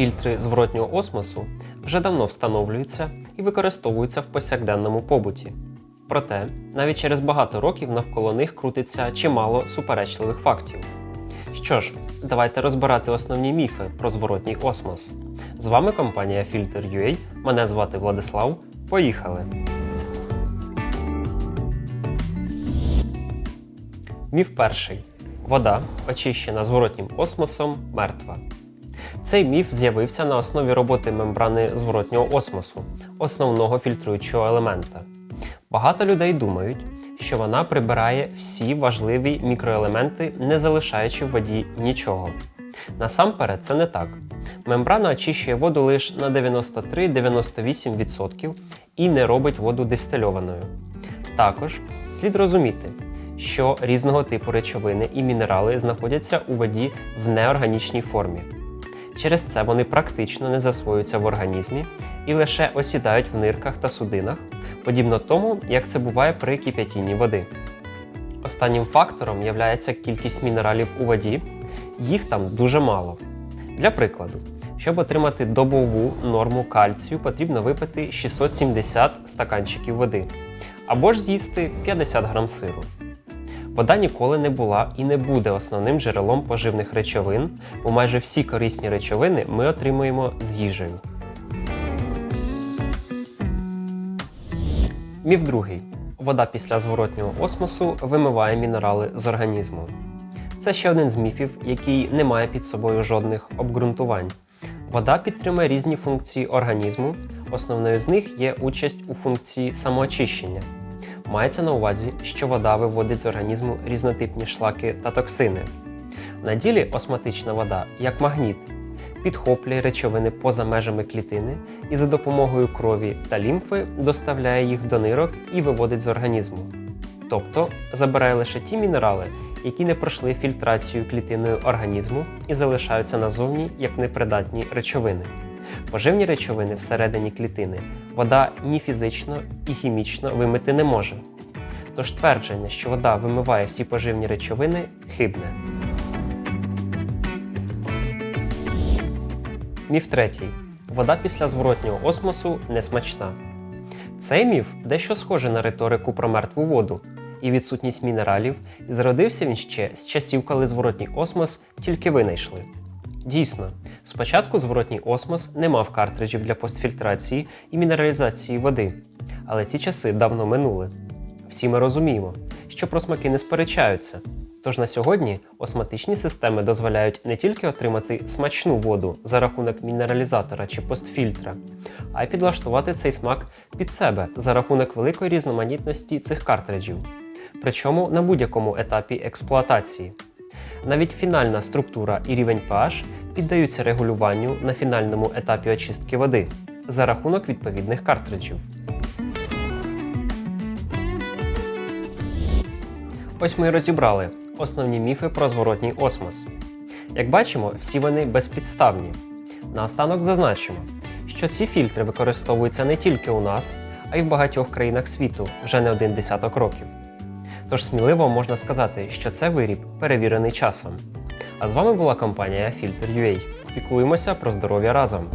Фільтри зворотнього осмосу вже давно встановлюються і використовуються в повсякденному побуті. Проте, навіть через багато років навколо них крутиться чимало суперечливих фактів. Що ж, давайте розбирати основні міфи про зворотній осмос. З вами компанія Filter.ua, мене звати Владислав. Поїхали! Міф перший. Вода, очищена зворотнім осмосом, мертва. Цей міф з'явився на основі роботи мембрани зворотнього осмосу, основного фільтруючого елемента. Багато людей думають, що вона прибирає всі важливі мікроелементи, не залишаючи в воді нічого. Насамперед, це не так. Мембрана очищує воду лише на 93-98% і не робить воду дистильованою. Також слід розуміти, що різного типу речовини і мінерали знаходяться у воді в неорганічній формі. Через це вони практично не засвоюються в організмі і лише осідають в нирках та судинах, подібно тому, як це буває при кип'ятінні води. Останнім фактором є кількість мінералів у воді, їх там дуже мало. Для прикладу, щоб отримати добову норму кальцію, потрібно випити 670 стаканчиків води або ж з'їсти 50 грам сиру. Вода ніколи не була і не буде основним джерелом поживних речовин, бо майже всі корисні речовини ми отримуємо з їжею. Міф другий. Вода після зворотнього осмосу вимиває мінерали з організму. Це ще один з міфів, який не має під собою жодних обґрунтувань. Вода підтримує різні функції організму. Основною з них є участь у функції самоочищення. Мається на увазі, що вода виводить з організму різнотипні шлаки та токсини. На ділі осматична вода, як магніт, підхоплює речовини поза межами клітини і за допомогою крові та лімфи доставляє їх до нирок і виводить з організму. Тобто забирає лише ті мінерали, які не пройшли фільтрацію клітиною організму і залишаються назовні як непридатні речовини. Поживні речовини всередині клітини вода ні фізично і хімічно вимити не може. Тож твердження, що вода вимиває всі поживні речовини, хибне. Міф третій. Вода після зворотнього осмосу не смачна. Цей міф дещо схожий на риторику про мертву воду і відсутність мінералів, і зародився він ще з часів, коли зворотній осмос тільки винайшли. Дійсно, спочатку зворотній осмос не мав картриджів для постфільтрації і мінералізації води, але ці часи давно минули. Всі ми розуміємо, що про смаки не сперечаються. Тож на сьогодні осматичні системи дозволяють не тільки отримати смачну воду за рахунок мінералізатора чи постфільтра, а й підлаштувати цей смак під себе за рахунок великої різноманітності цих картриджів, причому на будь-якому етапі експлуатації. Навіть фінальна структура і рівень pH піддаються регулюванню на фінальному етапі очистки води за рахунок відповідних картриджів. Ось ми і розібрали основні міфи про зворотній осмос. Як бачимо, всі вони безпідставні. Наостанок зазначимо, що ці фільтри використовуються не тільки у нас, а й в багатьох країнах світу вже не один десяток років. Тож сміливо можна сказати, що це виріб перевірений часом. А з вами була компанія Filter.ua. Піклуємося про здоров'я разом.